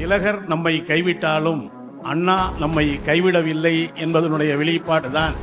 திலகர் நம்மை கைவிட்டாலும் அண்ணா நம்மை கைவிடவில்லை என்பதனுடைய வெளிப்பாடு தான்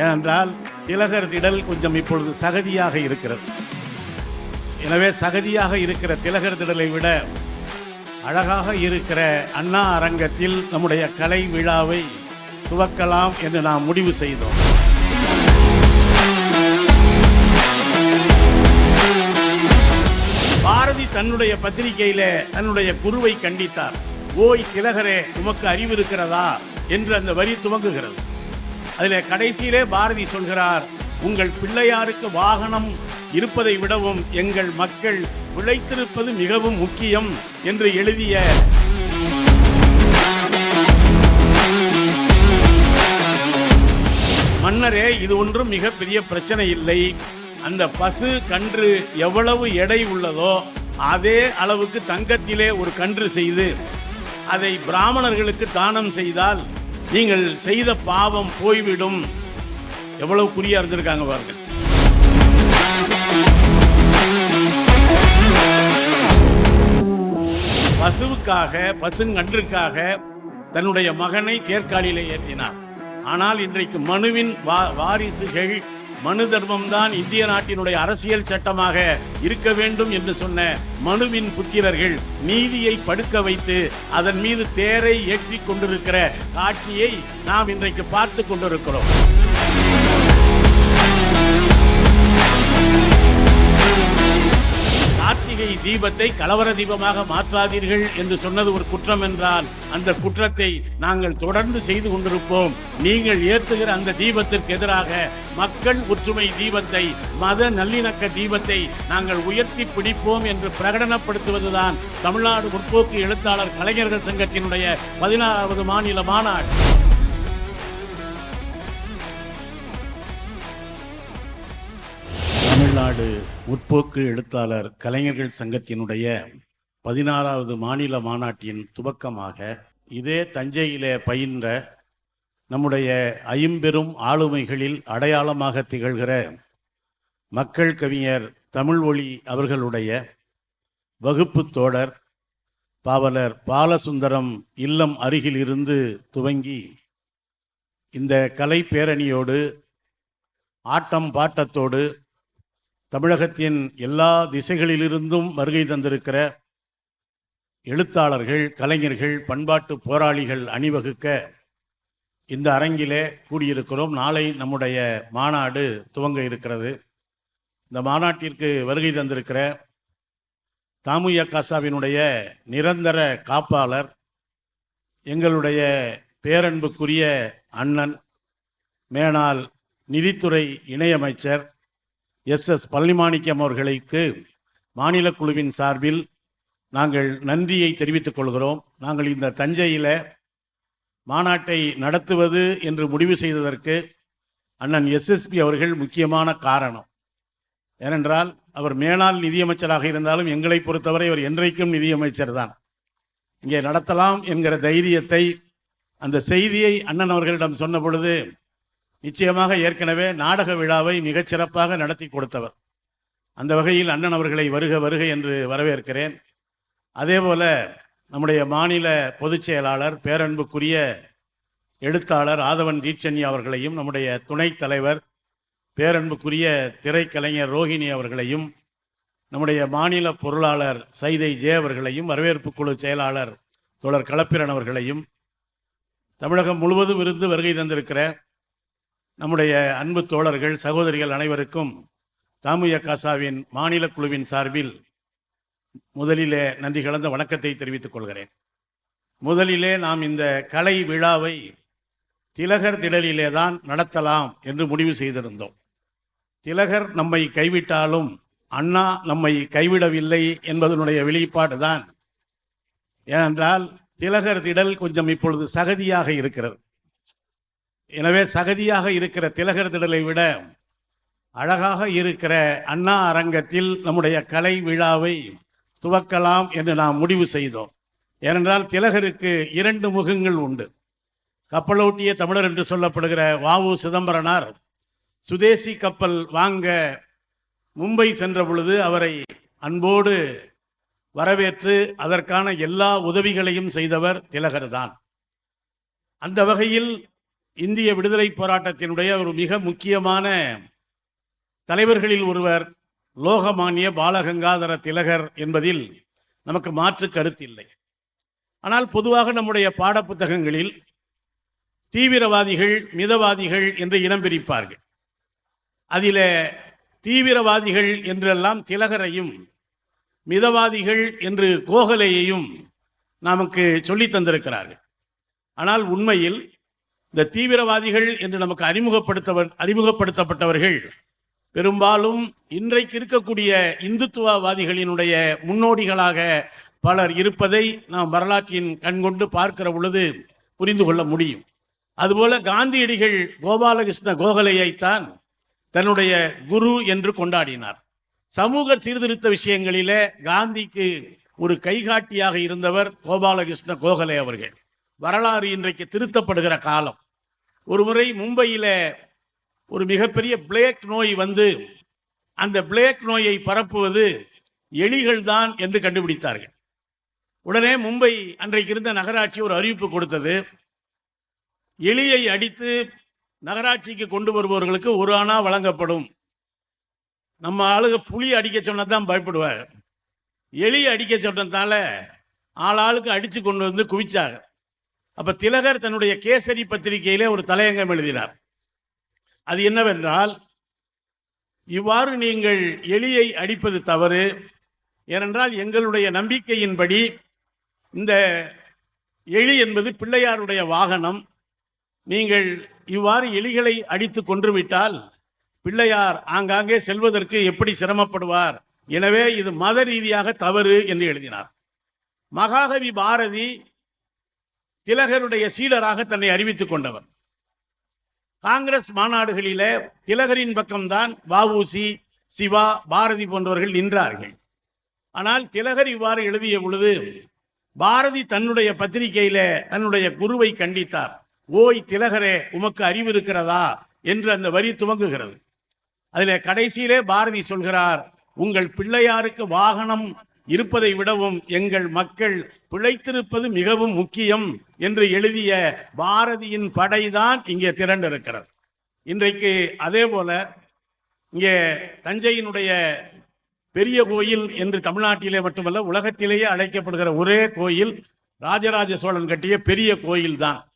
ஏனென்றால் திலகர் திடல் கொஞ்சம் இப்பொழுது சகதியாக இருக்கிறது. எனவே சகதியாக இருக்கிற திலகர் திடலை விட அழகாக இருக்கிற அண்ணா அரங்கத்தில் நம்முடைய கலை விழாவை துவக்கலாம் என்று நாம் முடிவு செய்தோம். தன்னுடைய பத்திரிகையில தன்னுடைய குருவை கண்டித்தார். ஓய் திலகரே உமக்கு அறிவு இருக்கிறதா? என்று அந்த வரி துவங்குகிறது. அதில் கடைசியிலே பாரதி சொல்கிறார் உங்கள் பிள்ளையாருக்கு வாகனம் இருப்பதை விடவும் எங்கள் மக்கள் உழைத்திருப்பது மிகவும் முக்கியம் என்று எழுதிய மன்னரே இது ஒன்றும் மிகப்பெரிய பிரச்சனை இல்லை. அந்த பசு கன்று எவ்வளவு எடை உள்ளதோ அதே அளவுக்கு தங்கத்திலே ஒரு கன்று செய்து அதை பிராமணர்களுக்கு தானம் செய்தால் நீங்கள் செய்த பாவம் போய்விடும். எவ்வளவு குறியா இருந்திருக்காங்க பாருங்கள். பசுவுக்காக பசுங்கன்றுக்காக தன்னுடைய மகனை தேர்காலிலே ஏற்றினார். ஆனால் இன்றைக்கு மனுவின் வா- வாரிசுகள் மனு தர்மம்தான் இந்திய நாட்டினுடைய அரசியல் சட்டமாக இருக்க வேண்டும் என்று சொன்ன மனுவின் புத்திரர்கள் நீதியை படுக்க வைத்து அதன் மீது தேரை ஏற்றி கொண்டிருக்கிற காட்சியை நாம் இன்றைக்கு பார்த்து கொண்டிருக்கிறோம். தீபத்தை கலவர தீபமாக மாற்றாதீர்கள் என்று சொன்னது ஒரு குற்றம் என்றால் அந்த குற்றத்தை நாங்கள் தொடர்ந்து செய்து கொண்டிருப்போம். நீங்கள் ஏற்றுகிற அந்த தீபத்திற்கு எதிராக மக்கள் ஒற்றுமை தீபத்தை மத நல்லிணக்க தீபத்தை நாங்கள் உயர்த்தி பிடிப்போம் என்று பிரகடனப்படுத்துவதுதான் தமிழ்நாடு முற்போக்கு எழுத்தாளர் கலைஞர்கள் சங்கத்தினுடைய பதினாறாவது மாநில மாநாடு. தமிழ்நாடு முற்போக்கு எழுத்தாளர் கலைஞர்கள் சங்கத்தினுடைய பதினாறாவது மாநில மாநாட்டின் துவக்கமாக இதே தஞ்சையிலே பயின்ற நம்முடைய ஐம்பெரும் ஆளுமைகளில் அடையாளமாக திகழ்கிற மக்கள் கவிஞர் தமிழ்மொழி அவர்களுடைய வகுப்பு தோழர் பாவலர் பாலசுந்தரம் இல்லம் அருகிலிருந்து துவங்கி இந்த கலை பேரணியோடு ஆட்டம் பாட்டத்தோடு தமிழகத்தின் எல்லா திசைகளிலிருந்தும் வருகை தந்திருக்கிற எழுத்தாளர்கள் கலைஞர்கள் பண்பாட்டு போராளிகள் அணிவகுக்க இந்த அரங்கிலே கூடியிருக்கிறோம். நாளை நம்முடைய மாநாடு துவங்க இருக்கிறது. இந்த மாநாட்டிற்கு வருகை தந்திருக்கிற தாமுய காசாவினுடைய நிரந்தர காப்பாளர் எங்களுடைய பேரன்புக்குரிய அண்ணன் மேனால் நிதித்துறை இணையமைச்சர் எஸ் எஸ் பழனிமாணிக்கம் அவர்களுக்கு மாநில குழுவின் சார்பில் நாங்கள் நன்றியை தெரிவித்துக் கொள்கிறோம். நாங்கள் இந்த தஞ்சையில் மாநாட்டை நடத்துவது என்று முடிவு செய்ததற்கு அண்ணன் எஸ்எஸ்பி அவர்கள் முக்கியமான காரணம். ஏனென்றால் அவர் மேலாள் நிதியமைச்சராக இருந்தாலும் எங்களை பொறுத்தவரை அவர் என்றைக்கும் நிதியமைச்சர் தான். இங்கே நடத்தலாம் என்கிற தைரியத்தை அந்த செய்தியை அண்ணன் அவர்களிடம் சொன்ன பொழுது நிச்சயமாக ஏற்கனவே நாடக விழாவை மிகச்சிறப்பாக நடத்தி கொடுத்தவர். அந்த வகையில் அண்ணன் அவர்களை வருக வருக என்று வரவேற்கிறேன். அதேபோல நம்முடைய மாநில பொதுச் செயலாளர் பேரன்புக்குரிய எழுத்தாளர் ஆதவன் தீட்சன்யா அவர்களையும் நம்முடைய துணைத் தலைவர் பேரன்புக்குரிய திரைக்கலைஞர் ரோஹிணி அவர்களையும் நம்முடைய மாநில பொருளாளர் சைதை ஜே அவர்களையும் வரவேற்பு குழு செயலாளர் தோழர் களப்பிரன் அவர்களையும் தமிழகம் முழுவதும் இருந்து வருகை தந்திருக்கிற நம்முடைய அன்பு தோழர்கள் சகோதரிகள் அனைவருக்கும் தாமுய காசாவின் மாநில குழுவின் சார்பில் முதலிலே நன்றி கலந்த வணக்கத்தை தெரிவித்துக் கொள்கிறேன். முதலிலே நாம் இந்த கலை விழாவை திலகர் திடலிலே தான் நடத்தலாம் என்று முடிவு செய்திருந்தோம். திலகர் நம்மை கைவிட்டாலும் அண்ணா நம்மை கைவிடவில்லை என்பதனுடைய வெளிப்பாடு தான் ஏனென்றால் திலகர் திடல் கொஞ்சம் இப்பொழுது சகதியாக இருக்கிறது. எனவே சகதியாக இருக்கிற திலகர் திடலை விட அழகாக இருக்கிற அண்ணா அரங்கத்தில் நம்முடைய கலை விழாவை துவக்கலாம் என்று நாம் முடிவு செய்தோம். ஏனென்றால் திலகருக்கு இரண்டு முகங்கள் உண்டு. கப்பலோட்டிய தமிழர் என்று சொல்லப்படுகிற வாவு சிதம்பரனார் சுதேசி கப்பல் வாங்க மும்பை சென்ற பொழுது அவரை அன்போடு வரவேற்று அதற்கான எல்லா உதவிகளையும் செய்தவர் திலகர் தான் அந்த வகையில் இந்திய விடுதலை போராட்டத்தினுடைய ஒரு மிக முக்கியமான தலைவர்களில் ஒருவர் லோகமானிய பாலகங்காதர திலகர் என்பதில் நமக்கு மாற்று கருத்தில்லை ஆனால் பொதுவாக நம்முடைய பாடப்புத்தகங்களில் தீவிரவாதிகள் மிதவாதிகள் என்று இனம் பிரிப்பார்கள். அதில் தீவிரவாதிகள் என்றெல்லாம் திலகரையும் மிதவாதிகள் என்று கோகலையையும் நமக்கு சொல்லி தந்திருக்கிறார்கள். ஆனால் உண்மையில் இந்த தீவிரவாதிகள் என்று நமக்கு அறிமுகப்படுத்தவர் அறிமுகப்படுத்தப்பட்டவர்கள் பெரும்பாலும் இன்றைக்கு இருக்கக்கூடிய இந்துத்துவவாதிகளினுடைய முன்னோடிகளாக பலர் இருப்பதை நாம் வரலாற்றின் கண்கொண்டு பார்க்கிற பொழுது புரிந்து கொள்ள முடியும். அதுபோல காந்தியடிகள் கோபாலகிருஷ்ண கோகலையைத்தான் தன்னுடைய குரு என்று கொண்டாடினார். சமூக சீர்திருத்த விஷயங்களில காந்திக்கு ஒரு கைகாட்டியாக இருந்தவர் கோபாலகிருஷ்ண கோகலே அவர்கள். வரலாறு இன்றைக்கு திருத்தப்படுகிற காலம். ஒருமுறை மும்பையில் ஒரு மிகப்பெரிய பிளேக் நோய் வந்து அந்த பிளேக் நோயை பரப்புவது எலிகள் தான் என்று கண்டுபிடித்தார்கள். உடனே மும்பை அன்றைக்கு இருந்த நகராட்சி ஒரு அறிவிப்பு கொடுத்தது. எலியை அடித்து நகராட்சிக்கு கொண்டு வருபவர்களுக்கு ஒரு ஆணா வழங்கப்படும். நம்ம ஆளுக புலி அடிக்க சொன்னால் தான் பயப்படுவார் எலி அடிக்க சொன்னதால ஆளாளுக்கு அடித்து கொண்டு வந்து குவிச்சாங்க. அப்ப திலகர் தன்னுடைய கேசரி பத்திரிகையிலே ஒரு தலையங்கம் எழுதினார். அது என்னவென்றால் இவ்வாறு நீங்கள் எலியை அடிப்பது தவறு ஏனென்றால் எங்களுடைய நம்பிக்கையின்படி இந்த எலி என்பது பிள்ளையாருடைய வாகனம். நீங்கள் இவ்வாறு எலிகளை அடித்து கொன்றுவிட்டால் பிள்ளையார் ஆங்காங்கே செல்வதற்கு எப்படி சிரமப்படுவார்? எனவே இது மத ரீதியாக தவறு என்று எழுதினார். மகாகவி பாரதி திலகருடைய சீடராக தன்னை அறிவித்துக் கொண்டவர். காங்கிரஸ் மாநாடுகளிலே திலகரின் பக்கம்தான் வஉசி சிவா பாரதி போன்றவர்கள் நின்றார்கள். ஆனால் திலகர் இவ்வாறு எழுதிய பொழுது பாரதி தன்னுடைய பத்திரிகையில தன்னுடைய குருவை கண்டித்தார். ஓய் திலகரே உமக்கு அறிவு இருக்கிறதா? என்று அந்த வரி துவங்குகிறது. அதிலே கடைசியிலே பாரதி சொல்கிறார் உங்கள் பிள்ளையாருக்கு வாகனம் இருப்பதை விடவும் எங்கள் மக்கள் பிழைத்திருப்பது மிகவும் முக்கியம் என்று எழுதிய பாரதியின் படைதான் இங்கே திரண்டிருக்கிறது. இன்றைக்கு அதே போல இங்கே தஞ்சையினுடைய பெரிய கோயில் என்று தமிழ்நாட்டிலே மட்டுமல்ல உலகத்திலேயே அழைக்கப்படுகிற ஒரே கோயில் ராஜராஜ சோழன் கட்டிய பெரிய கோயில் தான்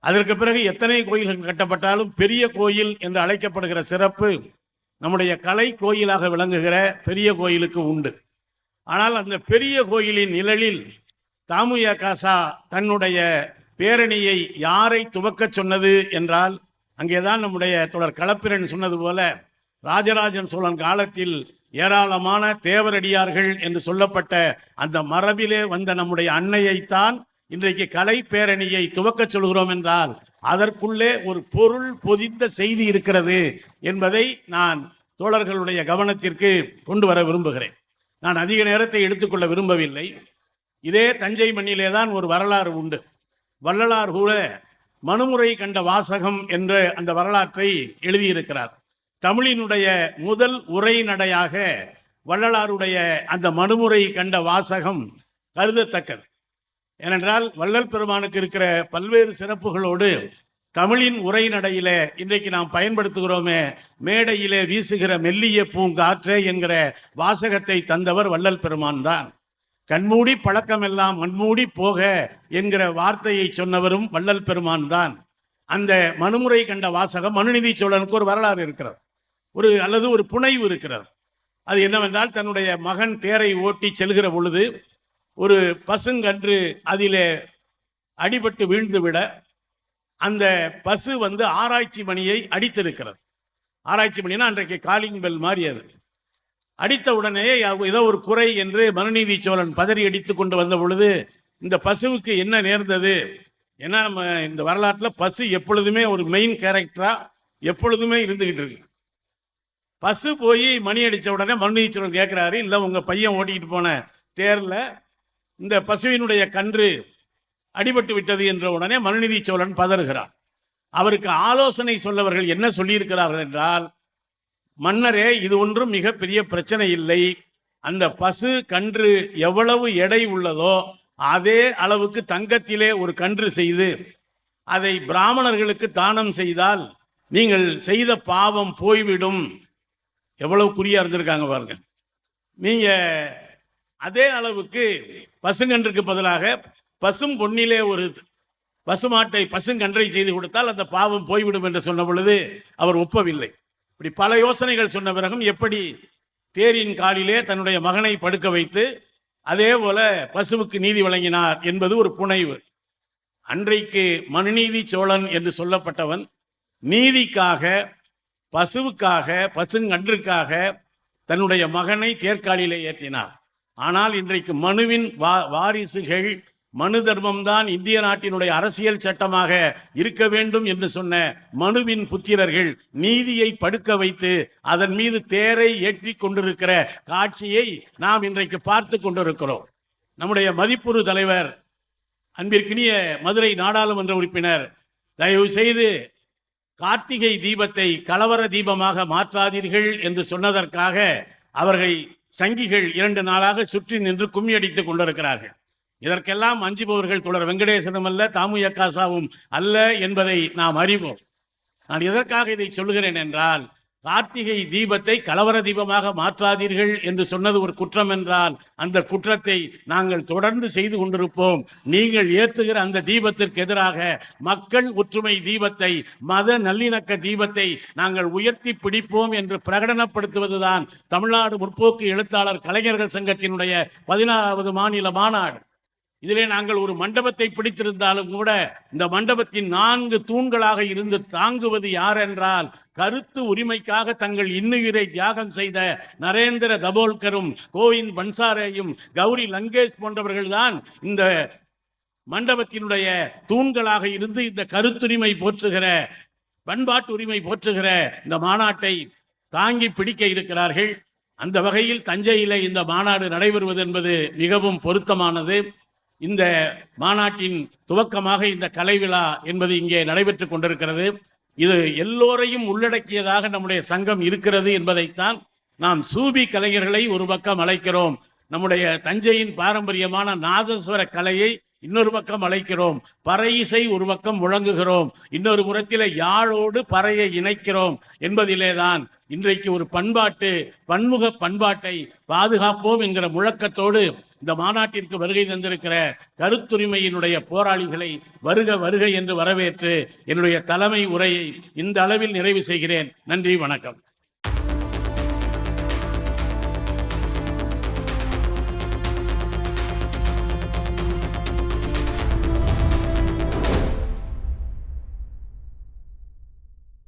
அதற்கு பிறகு எத்தனை கோயில்கள் கட்டப்பட்டாலும் பெரிய கோயில் என்று அழைக்கப்படுகிற சிறப்பு நம்முடைய கலை கோயிலாக விளங்குகிற பெரிய கோயிலுக்கு உண்டு. ஆனால் அந்த பெரிய கோயிலின் நிழலில் தாமுய காசா தன்னுடைய பேரணியை யாரை துவக்கச் சொன்னது என்றால் அங்கேதான் நம்முடைய தொடர் களப்பிரன் சொன்னது போல ராஜராஜன் சோழன் காலத்தில் ஏராளமான தேவரடியார்கள் என்று சொல்லப்பட்ட அந்த மரபிலே வந்த நம்முடைய அன்னையைத்தான் இன்றைக்கு கலை பேரணியை துவக்கச் சொல்கிறோம் என்றால் அதற்குள்ளே ஒரு பொருள் பொதிந்த செய்தி இருக்கிறது என்பதை நான் தோழர்களுடைய கவனத்திற்கு கொண்டு வர விரும்புகிறேன். நான் அதிக நேரத்தை எடுத்துக்கொள்ள விரும்பவில்லை. இதே தஞ்சை மண்ணிலே தான் ஒரு வரலாறு உண்டு. வள்ளலார் கூட மனுமுறை கண்ட வாசகம் என்ற அந்த வரலாற்றை எழுதியிருக்கிறார். தமிழினுடைய முதல் உரைநடையாக வள்ளலாருடைய அந்த மனுமுறை கண்ட வாசகம் கருதத்தக்கது. ஏனென்றால் வள்ளல் பெருமானுக்கு இருக்கிற பல்வேறு சிறப்புகளோடு தமிழின் உரைநடையில இன்றைக்கு நாம் பயன்படுத்துகிறோமே மேடையிலே வீசுகிற மெல்லிய பூங்காற்றே என்கிற வாசகத்தை தந்தவர் வள்ளல் பெருமான் தான். கண்மூடி பழக்கமெல்லாம் மண்மூடி போக என்கிற வார்த்தையை சொன்னவரும் வள்ளல் பெருமான் தான். அந்த மனுமுறை கண்ட வாசகம் மனுநிதி சோழனுக்கு ஒரு வரலாறு இருக்கிறது. ஒரு அல்லது ஒரு புனைவு இருக்கிறது. அது என்னவென்றால் தன்னுடைய மகன் தேரை ஓட்டி செல்கிற பொழுது ஒரு பசுங்கன்று அதிலே அடிபட்டு வீழ்ந்துவிட அந்த பசு வந்து ஆராய்ச்சி மணியை அடித்திருக்கிறது. ஆராய்ச்சி மணினா அன்றைக்கு காலிங் பெல் மாறி அது. அடித்த உடனே ஏதோ ஒரு குறை என்று மனுநீதி சோழன் பதறி அடித்து கொண்டு வந்த பொழுது இந்த பசுவுக்கு என்ன நேர்ந்தது? ஏன்னா நம்ம இந்த வரலாற்றில் பசு எப்பொழுதுமே ஒரு மெயின் கேரக்டராக எப்பொழுதுமே இருந்துக்கிட்டு இருக்கு. பசு போய் மணி அடித்த உடனே மனுநீதி சோழன் கேட்குறாரு இல்லை உங்கள் பையன் ஓட்டிக்கிட்டு போன தேரில் இந்த பசுவினுடைய கன்று அடிபட்டு விட்டது என்ற உடனே மனுநீதி சோழன் பதறுகிறார் அவருக்கு ஆலோசனை சொல்லவர்கள் என்ன சொல்லியிருக்கிறார்கள் என்றால் மன்னரே இது ஒன்றும் மிகப்பெரிய பிரச்சனை இல்லை. அந்த பசு கன்று எவ்வளவு எடை உள்ளதோ அதே அளவுக்கு தங்கத்திலே ஒரு கன்று செய்து அதை பிராமணர்களுக்கு தானம் செய்தால் நீங்கள் செய்த பாவம் போய்விடும். எவ்வளவு குறியா இருந்திருக்காங்க பாருங்க. நீங்க அதே அளவுக்கு பசுங்கன்றுக்கு பதிலாக பசும் பொன்னிலே ஒரு பசுமாட்டை பசுங்கன்றை செய்து கொடுத்தால் அந்த பாவம் போய்விடும் என்று சொன்ன பொழுது அவர் ஒப்பவில்லை. இப்படி பல யோசனைகள் சொன்ன பிறகும் எப்படி தேரின் காலிலே தன்னுடைய மகனை படுக்க வைத்து அதே போல பசுவுக்கு நீதி வழங்கினார் என்பது ஒரு புனைவு. அன்றைக்கு மனுநீதி சோழன் என்று சொல்லப்பட்டவன் நீதிக்காக பசுவுக்காக பசுங்கன்றுக்காக தன்னுடைய மகனை தேர்காலிலே ஏற்றினார் ஆனால் இன்றைக்கு மனுவின் வா வாரிசுகள் மனு தர்மம்தான் இந்திய நாட்டினுடைய அரசியல் சட்டமாக இருக்க வேண்டும் என்று சொன்ன மனுவின் புத்திரர்கள் நீதியை படுக்க வைத்து அதன் மீது தேரை ஏற்றி கொண்டிருக்கிற காட்சியை நாம் இன்றைக்கு பார்த்து கொண்டிருக்கிறோம். நம்முடைய மதிப்புறு தலைவர் அன்பிற்கினிய மதுரை நாடாளுமன்ற உறுப்பினர் தயவு செய்து கார்த்திகை தீபத்தை கலவர தீபமாக மாற்றாதீர்கள் என்று சொன்னதற்காக அவர்களை சங்கிகள் இரண்டு நாளாக சுற்றி நின்று கும்மி அடித்துக் கொண்டிருக்கிறார்கள். இதற்கெல்லாம் அஞ்சுபவர்கள் தொடர் வெங்கடேசனும் அல்ல தாமுயக்காசாவும் அல்ல என்பதை நாம் அறிவோம். நான் எதற்காக இதை சொல்லுகிறேன் என்றால் கார்த்திகை தீபத்தை கலவர தீபமாக மாற்றாதீர்கள் என்று சொன்னது ஒரு குற்றம் என்றால் அந்த குற்றத்தை நாங்கள் தொடர்ந்து செய்து கொண்டிருப்போம். நீங்கள் ஏற்றுகிற அந்த தீபத்திற்கு எதிராக மக்கள் ஒற்றுமை தீபத்தை மத நல்லிணக்க தீபத்தை நாங்கள் உயர்த்தி பிடிப்போம் என்று பிரகடனப்படுத்துவதுதான் தமிழ்நாடு முற்போக்கு எழுத்தாளர் கலைஞர்கள் சங்கத்தினுடைய பதினாறாவது மாநில மாநாடு. இதிலே நாங்கள் ஒரு மண்டபத்தை பிடித்திருந்தாலும் கூட இந்த மண்டபத்தின் நான்கு தூண்களாக இருந்து தாங்குவது யார் என்றால் கருத்து உரிமைக்காக தங்கள் இன்னுயிரை தியாகம் செய்த நரேந்திர தபோல்கரும் கோவிந்த் பன்சாரேயும் கௌரி லங்கேஷ் போன்றவர்கள்தான் இந்த மண்டபத்தினுடைய தூண்களாக இருந்து இந்த கருத்துரிமை போற்றுகிற பண்பாட்டு உரிமை போற்றுகிற இந்த மாநாட்டை தாங்கி பிடிக்க இருக்கிறார்கள். அந்த வகையில் தஞ்சையிலே இந்த மாநாடு நடைபெறுவது என்பது மிகவும் பொருத்தமானது. இந்த மாநாட்டின் துவக்கமாக இந்த கலை விழா என்பது இங்கே நடைபெற்று கொண்டிருக்கிறது. இது எல்லோரையும் உள்ளடக்கியதாக நம்முடைய சங்கம் இருக்கிறது என்பதைத்தான் நாம் சூபி கலைஞர்களை ஒரு பக்கம் அழைக்கிறோம். நம்முடைய தஞ்சையின் பாரம்பரியமான நாதஸ்வர கலையை இன்னொரு பக்கம் அழைக்கிறோம். பறை இசை ஒரு பக்கம் முழங்குகிறோம். இன்னொரு புறத்திலே யாழோடு பறையை இணைக்கிறோம் என்பதிலேதான் இன்றைக்கு ஒரு பண்பாட்டு பன்முக பண்பாட்டை பாதுகாப்போம் என்கிற முழக்கத்தோடு இந்த மாநாட்டிற்கு வருகை தந்திருக்கிற கருத்துரிமையினுடைய போராளிகளை வருக வருக என்று வரவேற்று என்னுடைய தலைமை உரையை இந்த அளவில் நிறைவு செய்கிறேன். நன்றி வணக்கம்.